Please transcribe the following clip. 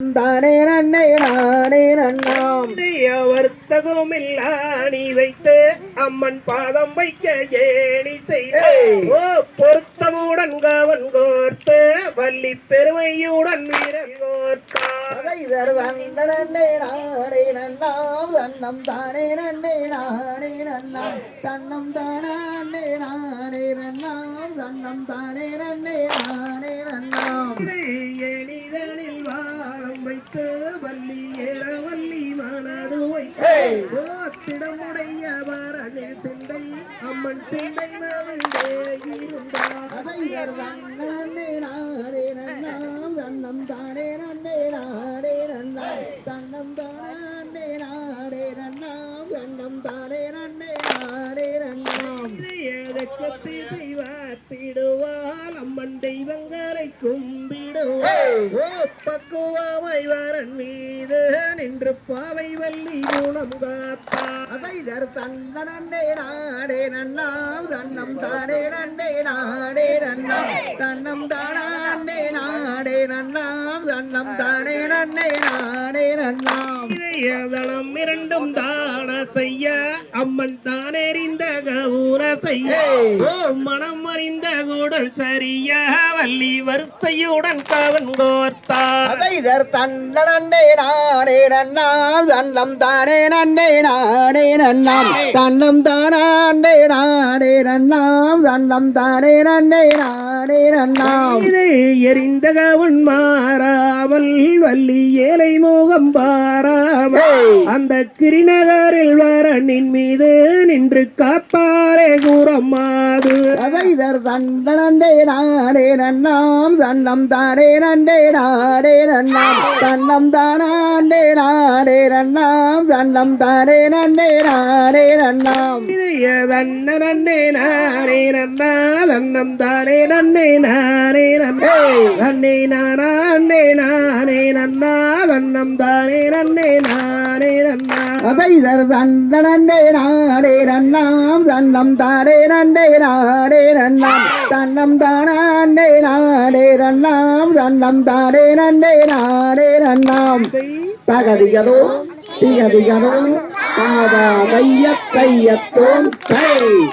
தானே நன்னே நானே நன்னாம். வர்த்தகமில்ல நீ வைத்து அம்மன் பாதம் வைக்க ஏணி செய்த. பொருத்தமுடன் கவன் கோர்த்து வள்ளி பெருமையுடன் வீரன் கோர்த்தார். தண்டனே நானே நன்னாம். தன்னம் தானே நன்னே நானே நன்னாம். தன்னம் தானே நானே நன்னாம். தன்னம் தானே நன்னே நானே நன்னாம். வைத்து வள்ளி ஏற வள்ளி மனது வைத்து ஓ திடமுடைய வாரனில் சிந்தை அம்மன் சிந்தை தன்னம் தானே நன்னே நானே நன்னாம் தன்னம் தானே நானே நன்னாம் தன்னம் தானே நன்னே நானே நன்னாம் எதற்கு ஓ பக்குவாமை வரன் மீது நின்று பாவை வள்ளி குணம் காத்தார் அதை தன்னே நாடே நன்னாம் தன்னம் தானே நன்னே நாடே நன்னாம் தன்னம் தானே நாடே நன்னாம் தன்னம் தானே நன்னே நாடே நன்னாம். இதயம் இரண்டும் தான செய்ய அம்மன் தானெறிந்த கவுர செய்ய. ஓ மனம் அறிந்த கூடல் சரிய வள்ளி வரிசையுடன் கவன் கோர்த்தார். அதை தன்னே நாடே நன்னாம் தன்னம் தானே நன்னே நாடே நன்னாம். தன்னம் தானே நாடே நன்னாம் தன்னம் தானே நன்னே நாடே நன்னாம். இதை எரிந்த கவன் மாறாமல் வள்ளி ஏழை மோகம் பாராமல் ஏய். அந்த கிரிநகரில் வரனின் மீது நின்று காப்பாரே கூறம்மாது. அதை தண்டனே நாடே நன்னாம் தன்னம் தானே நண்டே நாடே நன்னாம். தன்னம் தானே நாடே நன்னாம் தன்னம் தானே நண்டே நாடே நன்னாம். தன்ன நானே நன்னா தன்னம் தானே நன்னே நானே நன்னே. நன்னே நானா அன்னே நானே நன்னா தன்னம் தானே நன்னே நானே நன்னா. அதைதர் தண்ட நன்னே நாடே நன்னாம் தன்னம் தானே நன்னே நாடே நன்னாம் தன்னம் தானே நாடே நன்னாம் தன்னம் தானே நன்னே நாடே நன்னாம். தகதிகதோ திகதிகதோ பாதா கைய கையத்தோம் கை